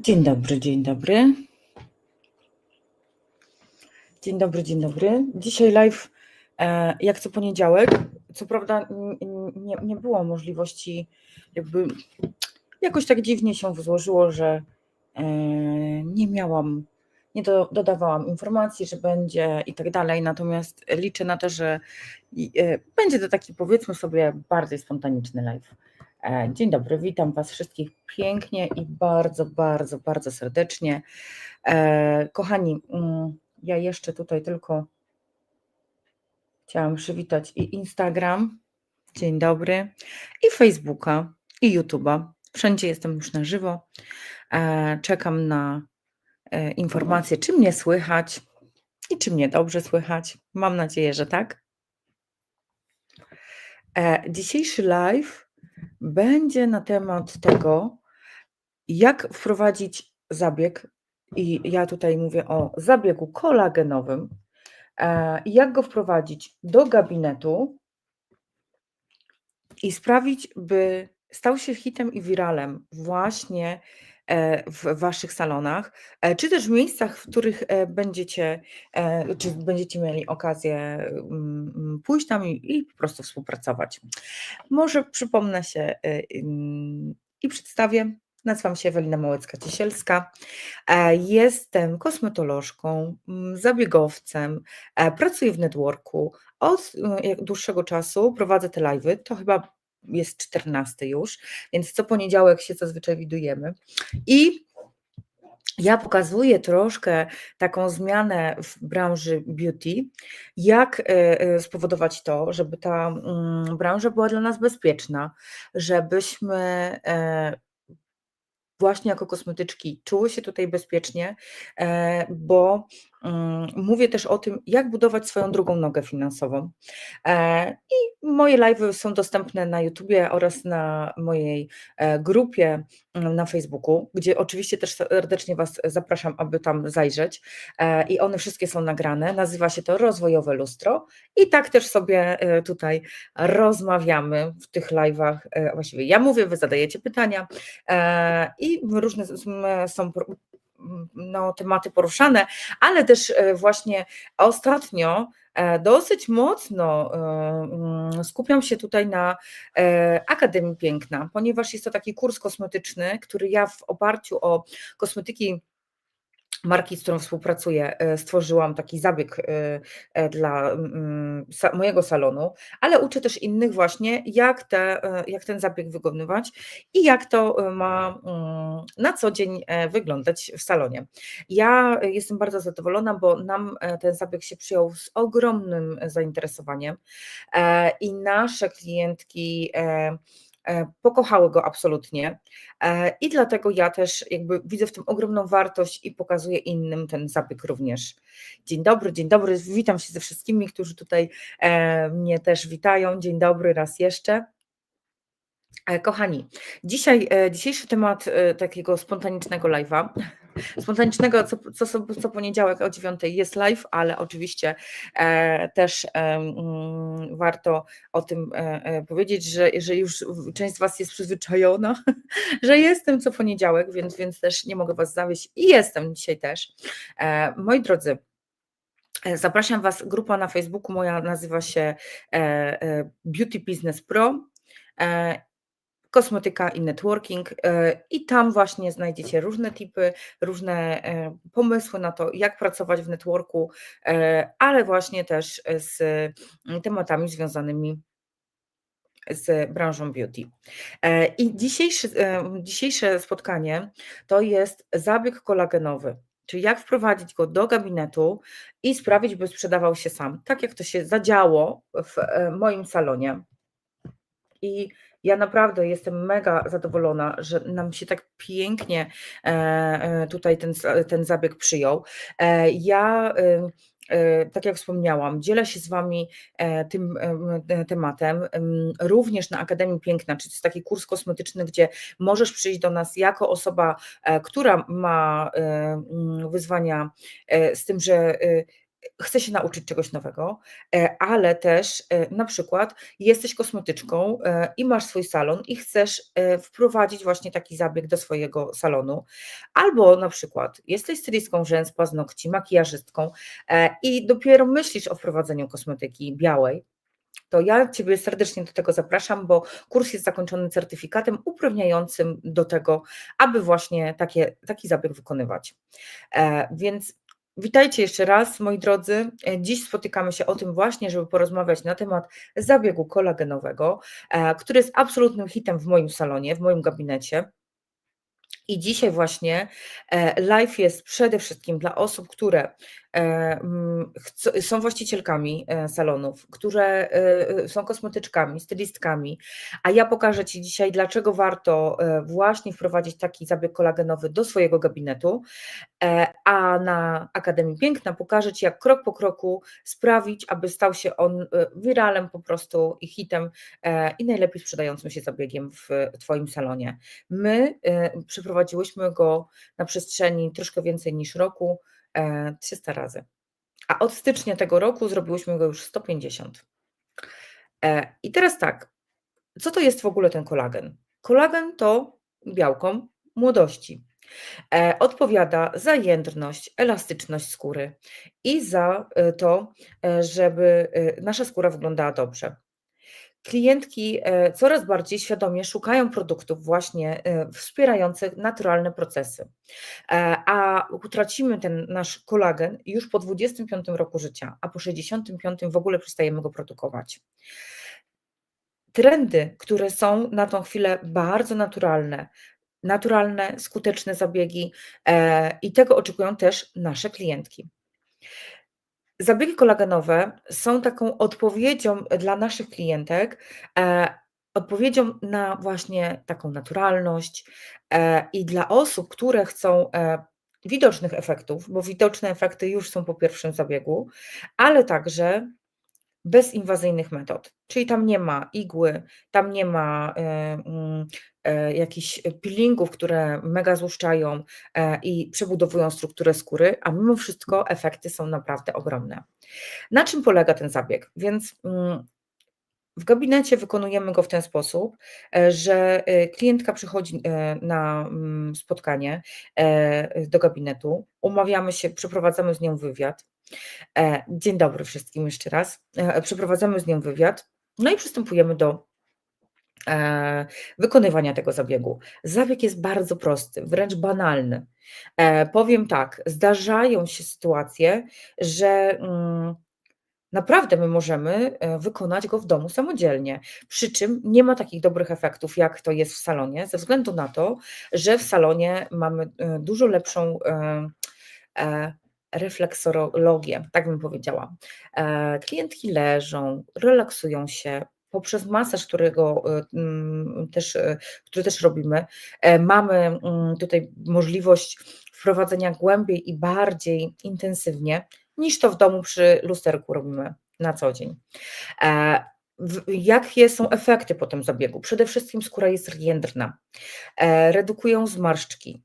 Dzień dobry, dzień dobry. Dzień dobry, dzień dobry. Dzisiaj live e, jak co poniedziałek. Co prawda nie, nie było możliwości, jakby jakoś tak dziwnie się złożyło, że e, nie miałam, nie do, dodawałam informacji, że będzie i tak dalej. Natomiast liczę na to, że e, będzie to taki powiedzmy sobie bardziej spontaniczny live. E, Dzień dobry, witam Was wszystkich pięknie i bardzo, bardzo, bardzo serdecznie. E, Kochani, mm, ja jeszcze tutaj tylko chciałam przywitać i Instagram, dzień dobry, i Facebooka, i YouTube'a. Wszędzie jestem już na żywo. E, Czekam na informacje, czy mnie słychać i czy mnie dobrze słychać. Mam nadzieję, że tak. Dzisiejszy live będzie na temat tego, jak wprowadzić zabieg, i ja tutaj mówię o zabiegu kolagenowym, e, jak go wprowadzić do gabinetu i sprawić, by stał się hitem i wiralem właśnie w waszych salonach, e, czy też w miejscach, w których e, będziecie, e, czy będziecie mieli okazję mm, pójść tam i, po prostu współpracować. Może przypomnę się e, i przedstawię. Nazywam się Ewelina Małecka-Ciesielska. E, Jestem kosmetolożką, zabiegowcem, e, pracuję w networku. Od e, dłuższego czasu prowadzę te live'y. To chyba jest 14 już, więc co poniedziałek się zazwyczaj widujemy. I ja pokazuję troszkę taką zmianę w branży beauty, jak e, e, spowodować to, żeby ta mm, branża była dla nas bezpieczna, żebyśmy e, właśnie jako kosmetyczki czuły się tutaj bezpiecznie, bo mówię też o tym, jak budować swoją drugą nogę finansową. E, I moje live'y są dostępne na YouTubie oraz na mojej e, grupie mm, na Facebooku, gdzie oczywiście też serdecznie Was zapraszam, aby tam zajrzeć. E, I one wszystkie są nagrane. Nazywa się to Rozwojowe Lustro. I tak też sobie tutaj rozmawiamy w tych live'ach. Właściwie ja mówię, Wy zadajecie pytania i różne są no, tematy poruszane, ale też e, właśnie ostatnio e, dosyć mocno e, mm, skupiam się tutaj na Akademii Piękna, ponieważ jest to taki kurs kosmetyczny, który ja w oparciu o kosmetyki marki, z którą współpracuję, e, stworzyłam taki zabieg e, e, dla mojego salonu, ale uczę też innych właśnie, jak, te, jak ten zabieg wykonywać i jak to ma mm, na co dzień wyglądać w salonie. Ja jestem bardzo zadowolona, bo nam ten zabieg się przyjął z ogromnym zainteresowaniem i nasze klientki pokochały go absolutnie. E, I dlatego ja też jakby widzę w tym ogromną wartość i pokazuję innym ten zabieg również. Dzień dobry, dzień dobry, witam się ze wszystkimi, którzy tutaj e, mnie też witają. Dzień dobry raz jeszcze. E, Kochani, dzisiaj, e, dzisiejszy temat e, takiego spontanicznego live'a. Spontanicznego, co, co, co, poniedziałek o 9 jest live, ale oczywiście e, też e, mm, warto o tym e, e, powiedzieć, że, że już część z Was jest przyzwyczajona, że jestem co poniedziałek, więc, więc też nie mogę Was zawieść i jestem dzisiaj też. E, moi drodzy, e, Zapraszam Was, grupa na Facebooku moja nazywa się Beauty Business Pro. Kosmetyka i networking, e, i tam właśnie znajdziecie różne tipy, różne e, pomysły na to, jak pracować w networku, e, ale właśnie też z mm, tematami związanymi z branżą beauty. I dzisiejszy, e, dzisiejsze spotkanie to jest zabieg kolagenowy, czyli jak wprowadzić go do gabinetu i sprawić, by sprzedawał się sam, tak jak to się zadziało w moim salonie. I ja naprawdę jestem mega zadowolona, że nam się tak pięknie e, e, tutaj ten, ten zabieg przyjął. E, Ja, y, y, tak jak wspomniałam, dzielę się z Wami tym em, te- tematem em, również na Akademii Piękna, czyli to jest taki kurs kosmetyczny, gdzie możesz przyjść do nas jako osoba, która ma wyzwania z tym, że e, chce się nauczyć czegoś nowego, e, ale też e, na przykład jesteś kosmetyczką e, i masz swój salon i chcesz wprowadzić właśnie taki zabieg do swojego salonu, albo na przykład jesteś stylistką rzęs, paznokci, makijażystką i dopiero myślisz o wprowadzeniu kosmetyki białej, to ja Ciebie serdecznie do tego zapraszam, bo kurs jest zakończony certyfikatem uprawniającym do tego, aby właśnie takie, taki zabieg wykonywać. Więc Witajcie jeszcze raz, moi drodzy. E, dziś spotykamy się o tym właśnie, żeby porozmawiać na temat zabiegu kolagenowego, e, który jest absolutnym hitem w moim salonie, w moim gabinecie. I dzisiaj właśnie e, live jest przede wszystkim dla osób, które mm, są właścicielkami salonów, które są kosmetyczkami, stylistkami, a ja pokażę Ci dzisiaj, dlaczego warto właśnie wprowadzić taki zabieg kolagenowy do swojego gabinetu, E, a na Akademii Piękna pokażę Ci, jak krok po kroku sprawić, aby stał się on e, wiralem po prostu i hitem e, i najlepiej sprzedającym się zabiegiem w Twoim salonie. My przeprowadziłyśmy go na przestrzeni troszkę więcej niż roku, 300 razy. A od stycznia tego roku zrobiłyśmy go już 150. I teraz tak, co to jest w ogóle ten kolagen? Kolagen to białko młodości. E, odpowiada za jędrność, elastyczność skóry i za e, to, e, żeby nasza skóra wyglądała dobrze. Klientki coraz bardziej świadomie szukają produktów właśnie wspierających naturalne procesy, a utracimy ten nasz kolagen już po 25 roku życia, a po 65 w ogóle przestajemy go produkować. Trendy, które są na tą chwilę bardzo naturalne, naturalne, skuteczne zabiegi e, i tego oczekują też nasze klientki. Zabiegi kolagenowe są taką odpowiedzią dla naszych klientek, e, odpowiedzią na właśnie taką naturalność e, i dla osób, które chcą widocznych efektów, bo widoczne efekty już są po pierwszym zabiegu, ale także bezinwazyjnych metod, czyli tam nie ma igły, tam nie ma mm, e, jakichś peelingów, które mega złuszczają e, i przebudowują strukturę skóry, a mimo wszystko efekty są naprawdę ogromne. Na czym polega ten zabieg? Więc mm, w gabinecie wykonujemy go w ten sposób, e, że klientka przychodzi na mm, spotkanie do gabinetu, umawiamy się, przeprowadzamy z nią wywiad. E, dzień dobry wszystkim jeszcze raz. E, przeprowadzamy z nią wywiad, no i przystępujemy do e, wykonywania tego zabiegu. Zabieg jest bardzo prosty, wręcz banalny. Powiem tak, zdarzają się sytuacje, że mm, naprawdę my możemy wykonać go w domu samodzielnie. Przy czym nie ma takich dobrych efektów, jak to jest w salonie, ze względu na to, że w salonie mamy dużo lepszą refleksorologię, tak bym powiedziała. E, klientki leżą, relaksują się, poprzez masaż, którego e, mm, też, e, który też robimy, mamy mm, tutaj możliwość wprowadzenia głębiej i bardziej intensywnie niż to w domu przy lusterku robimy na co dzień. Jakie są efekty po tym zabiegu? Przede wszystkim skóra jest jędrna, redukują zmarszczki,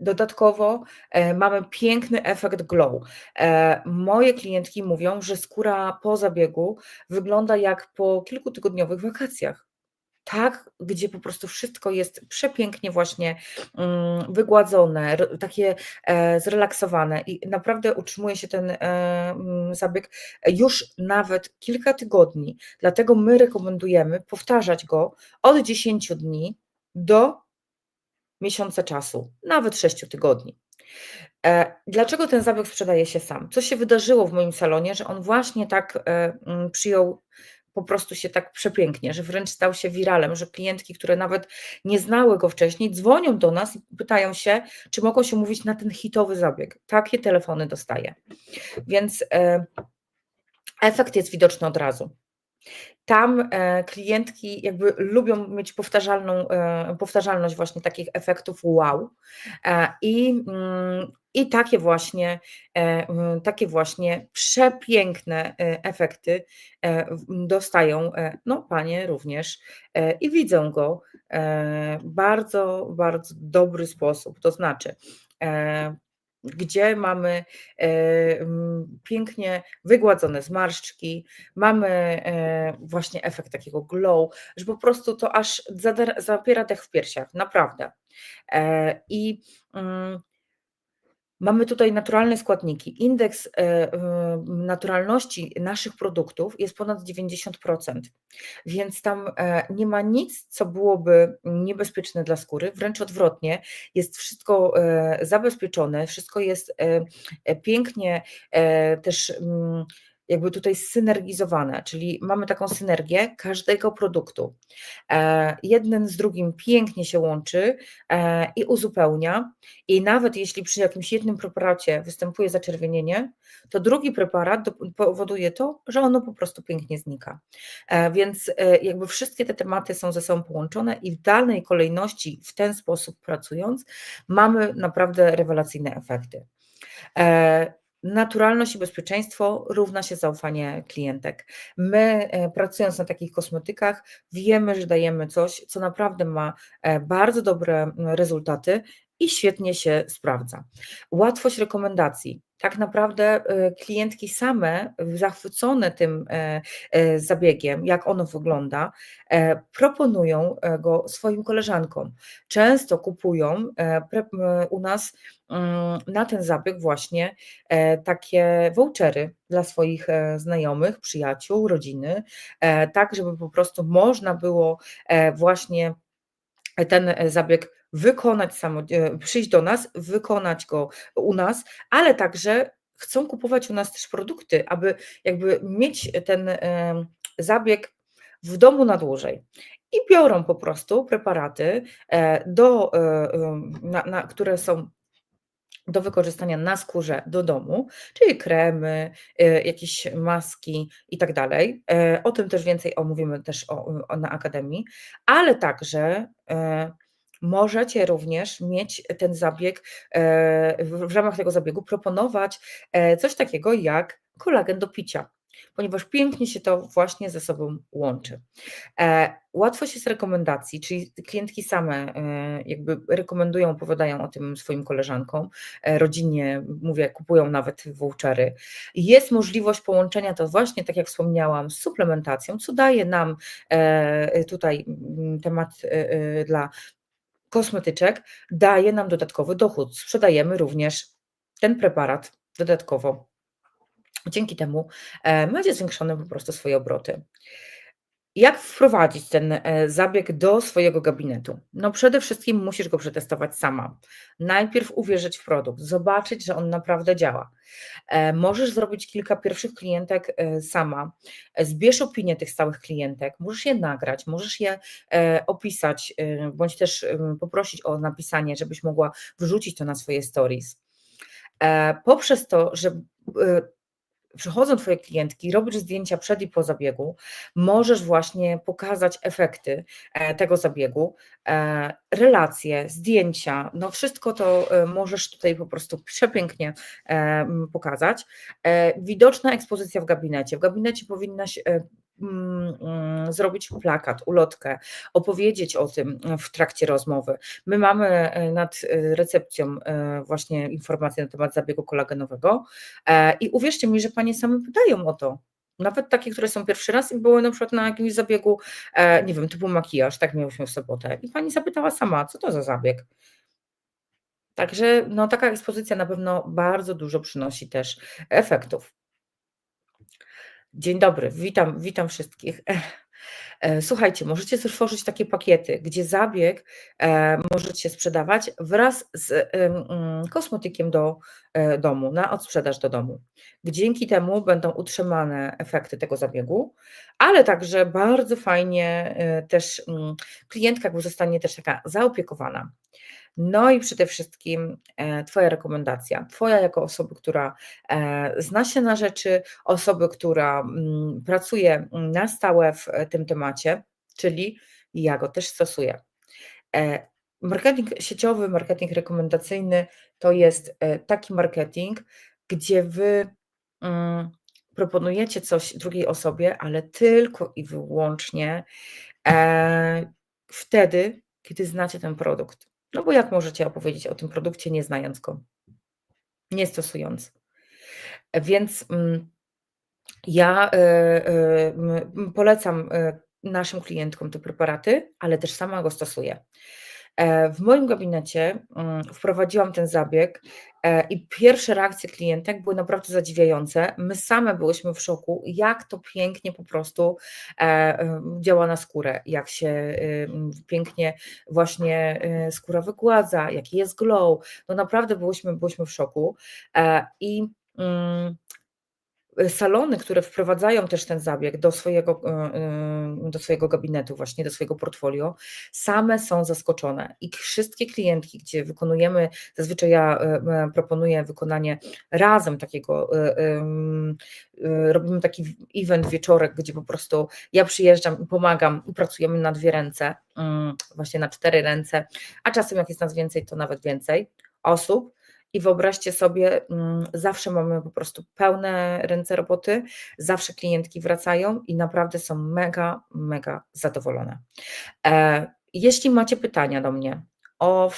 Dodatkowo e, mamy piękny efekt glow. E, moje klientki mówią, że skóra po zabiegu wygląda jak po kilkutygodniowych wakacjach. Tak, gdzie po prostu wszystko jest przepięknie właśnie mm, wygładzone, takie e, zrelaksowane i naprawdę utrzymuje się ten mm, zabieg już nawet kilka tygodni. Dlatego my rekomendujemy powtarzać go od 10 dni do miesiące czasu, nawet 6 tygodni. E, dlaczego ten zabieg sprzedaje się sam? Co się wydarzyło w moim salonie, że on właśnie tak e, mm, przyjął po prostu się tak przepięknie, że wręcz stał się wiralem, że klientki, które nawet nie znały go wcześniej, dzwonią do nas i pytają się, czy mogą się mówić na ten hitowy zabieg. Takie telefony dostaję. Więc e, efekt jest widoczny od razu. Tam e, klientki jakby lubią mieć powtarzalną, e, powtarzalność właśnie takich efektów wow e, i, mm, i takie właśnie, takie właśnie przepiękne efekty dostają no, panie również i widzą go bardzo, bardzo dobry sposób. To znaczy, gdzie mamy, em, pięknie wygładzone zmarszczki, mamy, e, właśnie efekt takiego glow, że po prostu to aż zapiera dech w piersiach, naprawdę. E, i, mm mamy tutaj naturalne składniki. Indeks, e, naturalności naszych produktów jest ponad 90%, więc tam, e, nie ma nic, co byłoby niebezpieczne dla skóry, wręcz odwrotnie, jest wszystko, e, zabezpieczone, wszystko jest, pięknie, też, mm, jakby tutaj zsynergizowane, czyli mamy taką synergię każdego produktu. E, jeden z drugim pięknie się łączy, e, i uzupełnia i nawet jeśli przy jakimś jednym preparacie występuje zaczerwienienie, to drugi preparat powoduje to, że ono po prostu pięknie znika. E, więc, jakby wszystkie te tematy są ze sobą połączone i w danej kolejności, w ten sposób pracując, mamy naprawdę rewelacyjne efekty. Naturalność i bezpieczeństwo równa się zaufanie klientek. My, e, pracując na takich kosmetykach, wiemy, że dajemy coś, co naprawdę ma, e, bardzo dobre, rezultaty i świetnie się sprawdza. Łatwość rekomendacji. Tak naprawdę, y, klientki same zachwycone tym, e, e, zabiegiem, jak ono wygląda, e, proponują, go swoim koleżankom. Często kupują, u nas, mm, na ten zabieg właśnie, takie vouchery dla swoich, znajomych, przyjaciół, rodziny, tak żeby po prostu można było, właśnie ten zabieg wykonać samodzie przyjść do nas, wykonać go u nas, ale także chcą kupować u nas też produkty, aby jakby mieć ten, zabieg w domu na dłużej. I biorą po prostu preparaty, e, do, e, na na które są do wykorzystania na skórze do domu, czyli kremy, e, jakieś maski i tak dalej. O tym też więcej omówimy też o o na akademii, ale także, Możecie również mieć ten zabieg, e, w ramach tego zabiegu proponować, e, coś takiego jak kolagen do picia, ponieważ pięknie się to właśnie ze sobą łączy. E, łatwość jest rekomendacji, czyli klientki same, jakby rekomendują, opowiadają o tym swoim koleżankom, rodzinie, mówię, kupują nawet vouchery. Jest możliwość połączenia to właśnie, tak jak wspomniałam, z suplementacją, co daje nam, tutaj, mm, temat, dla kosmetyczek daje nam dodatkowy dochód. Sprzedajemy również ten preparat dodatkowo. Dzięki temu e, macie zwiększone po prostu swoje obroty. Jak wprowadzić ten e, zabieg do swojego gabinetu? No przede wszystkim musisz go przetestować sama. Najpierw uwierzyć w produkt, zobaczyć, że on naprawdę działa. E, możesz zrobić kilka pierwszych klientek e, sama. Zbierz opinie tych stałych klientek, możesz je nagrać, możesz je opisać, bądź też poprosić o napisanie, żebyś mogła wrzucić to na swoje stories. Poprzez to, że przychodzą Twoje klientki, robisz zdjęcia przed i po zabiegu, możesz właśnie pokazać efekty e, tego zabiegu, e, relacje, zdjęcia, no wszystko to e, możesz tutaj po prostu przepięknie pokazać. Widoczna ekspozycja w gabinecie. W gabinecie powinnaś zrobić plakat, ulotkę, opowiedzieć o tym w trakcie rozmowy. My mamy e, nad e, recepcją e, właśnie informacje na temat zabiegu kolagenowego i uwierzcie mi, że panie same pytają o to. Nawet takie, które są pierwszy raz i były na przykład na jakimś zabiegu, nie wiem, typu makijaż, tak miałyśmy w sobotę. I pani zapytała sama, co to za zabieg? Także no, taka ekspozycja na pewno bardzo dużo przynosi też efektów. Dzień dobry, witam, witam wszystkich. E, słuchajcie, możecie też tworzyć takie pakiety, gdzie zabieg e, możecie sprzedawać wraz z mm, kosmetykiem do e, domu, na odsprzedaż do domu. Dzięki temu będą utrzymane efekty tego zabiegu, ale także bardzo fajnie też mm, klientka zostanie też taka zaopiekowana. No i przede wszystkim e, Twoja rekomendacja. Twoja jako osoby, która e, zna się na rzeczy, osoby, która mm, pracuje na stałe w e, tym temacie, czyli ja go też stosuję. Marketing sieciowy, marketing rekomendacyjny to jest taki marketing, gdzie Wy mm, proponujecie coś drugiej osobie, ale tylko i wyłącznie wtedy, kiedy znacie ten produkt. No bo jak możecie opowiedzieć o tym produkcie, nie znając go? nie stosując. Więc mm, ja y, y, polecam y, naszym klientkom te preparaty, ale też sama go stosuję. E, w moim gabinecie mm, wprowadziłam ten zabieg e, i pierwsze reakcje klientek były naprawdę zadziwiające. My same byłyśmy w szoku, jak to pięknie po prostu e, działa na skórę, jak się pięknie właśnie skóra wygładza, jaki jest glow. No naprawdę byłyśmy, byłyśmy w szoku. I mm, salony, które wprowadzają też ten zabieg do swojego, e, e, do swojego gabinetu, właśnie do swojego portfolio, same są zaskoczone. I wszystkie klientki, gdzie wykonujemy, zazwyczaj ja e, proponuję wykonanie razem takiego, robimy taki event wieczorek, gdzie po prostu ja przyjeżdżam i pomagam i pracujemy na dwie ręce, mm, właśnie na cztery ręce, a czasem jak jest nas więcej, to nawet więcej osób i wyobraźcie sobie, mm, zawsze mamy po prostu pełne ręce roboty, zawsze klientki wracają i naprawdę są mega, mega zadowolone. E, jeśli macie pytania do mnie o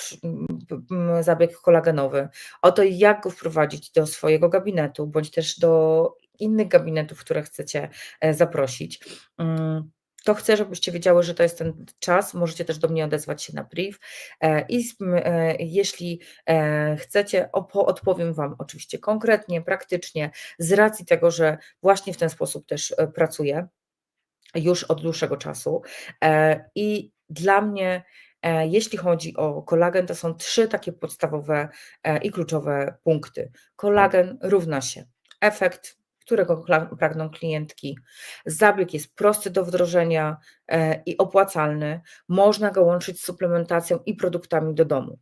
zabieg kolagenowy, o to, jak go wprowadzić do swojego gabinetu, bądź też do innych gabinetów, które chcecie e, zaprosić, mm, to chcę, żebyście wiedziały, że to jest ten czas. Możecie też do mnie odezwać się na priv. E, I e, jeśli e, chcecie, odpowiem Wam oczywiście konkretnie, praktycznie, z racji tego, że właśnie w ten sposób też pracuję już od dłuższego czasu. I dla mnie, jeśli chodzi o kolagen, to są trzy takie podstawowe i kluczowe punkty. Kolagen równa się efekt którego pragną klientki. Zabieg jest prosty do wdrożenia e, i opłacalny. Można go łączyć z suplementacją i produktami do domu.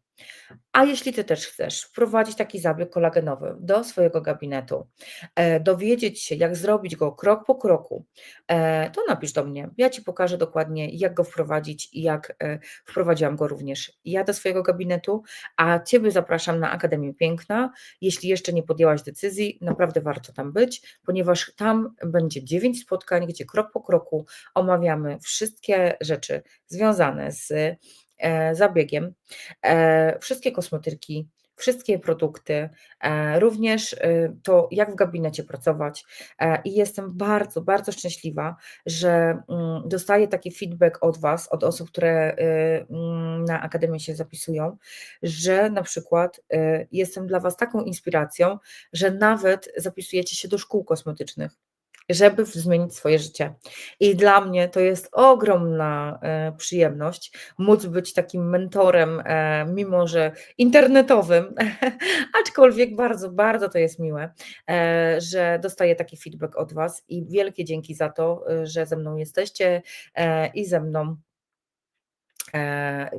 A jeśli Ty też chcesz wprowadzić taki zabieg kolagenowy do swojego gabinetu, e, dowiedzieć się, jak zrobić go krok po kroku, e, to napisz do mnie. Ja Ci pokażę dokładnie, jak go wprowadzić i jak e, wprowadziłam go również ja do swojego gabinetu, a Ciebie zapraszam na Akademię Piękna. Jeśli jeszcze nie podjęłaś decyzji, naprawdę warto tam być, ponieważ tam będzie dziewięć spotkań, gdzie krok po kroku omawiamy wszystkie rzeczy związane z zabiegiem. E, wszystkie kosmetyki, wszystkie produkty, e, również to, jak w gabinecie pracować. I jestem bardzo, bardzo szczęśliwa, że mm, dostaję taki feedback od Was, od osób, które mm, na Akademię się zapisują, że na przykład jestem dla Was taką inspiracją, że nawet zapisujecie się do szkół kosmetycznych żeby zmienić swoje życie. I dla mnie to jest ogromna e, przyjemność móc być takim mentorem, e, mimo że internetowym, aczkolwiek bardzo, bardzo to jest miłe, e, że dostaję taki feedback od Was i wielkie dzięki za to, że ze mną jesteście i ze mną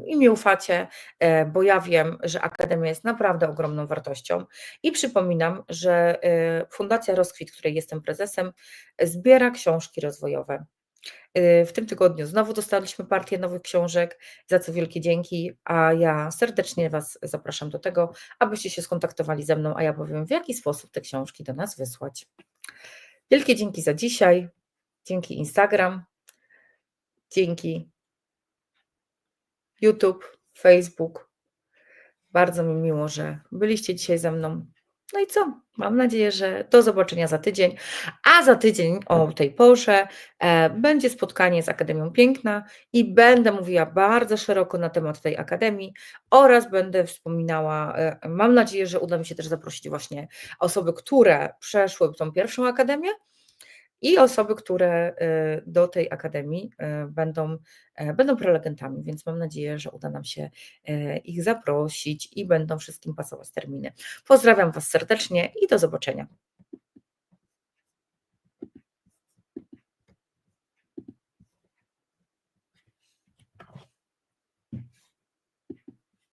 i mi ufacie, e, bo ja wiem, że Akademia jest naprawdę ogromną wartością. I przypominam, że e, Fundacja Rozkwit, której jestem prezesem, zbiera książki rozwojowe. W tym tygodniu znowu dostaliśmy partię nowych książek, za co wielkie dzięki, a ja serdecznie Was zapraszam do tego, abyście się skontaktowali ze mną, a ja powiem, w jaki sposób te książki do nas wysłać. Wielkie dzięki za dzisiaj, dzięki Instagram, dzięki YouTube, Facebook. Bardzo mi miło, że byliście dzisiaj ze mną. No i co? Mam nadzieję, że do zobaczenia za tydzień. A za tydzień o tej porze e, będzie spotkanie z Akademią Piękna i będę mówiła bardzo szeroko na temat tej akademii oraz będę wspominała, e, mam nadzieję, że uda mi się też zaprosić właśnie osoby, które przeszły tą pierwszą akademię i osoby, które y, do tej akademii y, będą, e, będą prelegentami, więc mam nadzieję, że uda nam się e, ich zaprosić i będą wszystkim pasować terminy. Pozdrawiam Was serdecznie i do zobaczenia.